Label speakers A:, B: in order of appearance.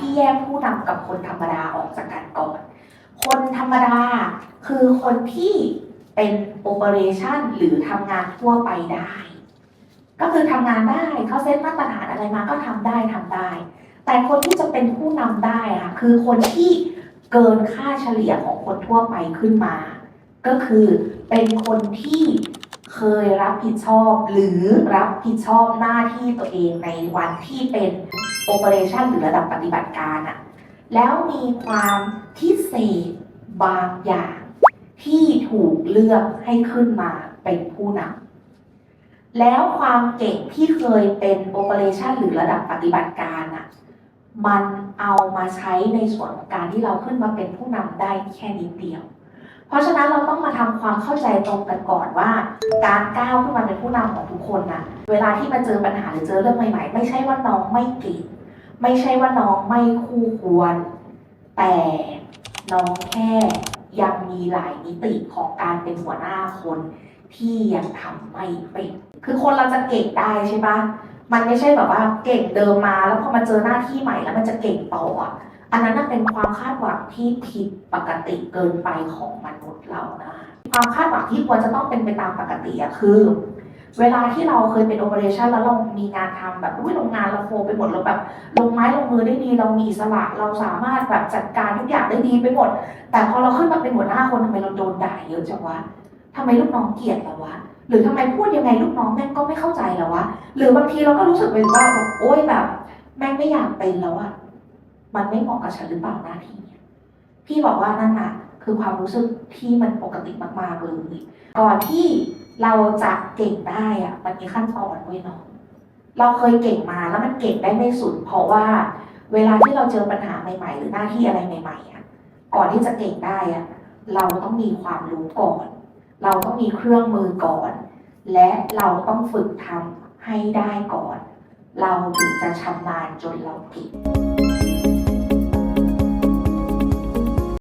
A: ที่แยกผู้นำกับคนธรรมดาออกจากกันก่อน คนธรรมดาคือคนที่เป็นโอเปอเรชันหรือทำงานทั่วไปได้ ก็คือทำงานได้เขาเซตมาตรฐานอะไรมาก็ทำได้ทำได้ แต่คนที่จะเป็นผู้นำได้ค่ะคือคนที่เกินค่าเฉลี่ยของคนทั่วไปขึ้นมา ก็คือเป็นคนที่ เคยรับผิดชอบ หรือรับผิดชอบหน้าที่ตัวเองในวันที่เป็นโอเปอเรชันหรือระดับปฏิบัติการอะแล้วมีความพิเศษบางอย่าง ที่ถูกเลือกให้ขึ้นมาเป็นผู้นำแล้วความเก่งที่เคยเป็นโอเปอเรชันหรือระดับปฏิบัติการอะมันเอามาใช้ในส่วนของการที่เราขึ้นมาเป็นผู้นำได้แค่นิดเดียว เพราะฉะนั้นเราต้องมาทำความเข้าใจตรงกันก่อนว่า การก้าวขึ้นมาเป็นผู้นำของทุกคนนะเวลาที่มาเจอปัญหาหรือเจอเรื่องใหม่ๆ ไม่ใช่ว่าน้องไม่เก่งไม่ใช่ว่าน้องไม่คู่ควร แต่น้องแค่ยังมีหลายมิติของการเป็นหัวหน้าคนที่ยังทำไม่เป็นคือคนเราจะเก่งได้ใช่ปะมันไม่ใช่แบบว่าเก่งเดิมมาแล้วพอมาเจอหน้าที่ใหม่แล้วมันจะเก่งต่อ อันนั้นเป็นความคาดหวังที่ผิดปกติเกินไปของมนุษย์เรานะความคาดหวังที่ควรจะต้องเป็นไปตามปกติอะคือ เวลาที่เราเคยเป็นโอเปอเรชันแล้วเรามีงานทำแบบอุ้ยโรงงานเราโฟไปหมดเราแบบลงไม้ลงมือได้ดี เรามีอิสระเราสามารถแบบจัดการทุกอย่างได้ดีไปหมด แต่พอเราขึ้นมาเป็นหัวหน้าคนทำไมเราโดนด่าเยอะจังวะทำไมลูกน้องเกลียดเราวะหรือทำไมพูดยังไงลูกน้องแม่งก็ไม่เข้าใจเราวะหรือบางทีเราก็รู้สึกเลยว่าแบบโอ๊ยแบบ แม่งไม่อยากเป็นแล้วอะ มันไม่เหมาะกับฉันหรือเปล่าหน้าที่เนี่ยพี่บอกว่านั่นน่ะ คือความรู้สึกที่มันปกติมากๆเลยก่อนที่เราจะเก่งได้อะมันมีขั้นตอนไว้ยน้องเราเคยเก่งมาแล้วมันเก่งได้ไม่สุด เพราะว่า เวลาที่เราเจอปัญหาใหม่ ๆ หรือหน้าที่อะไรใหม่ๆอะก่อนที่จะเก่งได้อะเราต้องมีความรู้ก่อน เราต้องมีเครื่องมือก่อน และเราต้องฝึกทำให้ได้ก่อน เราถึงจะชำนาญจนเราเก่ง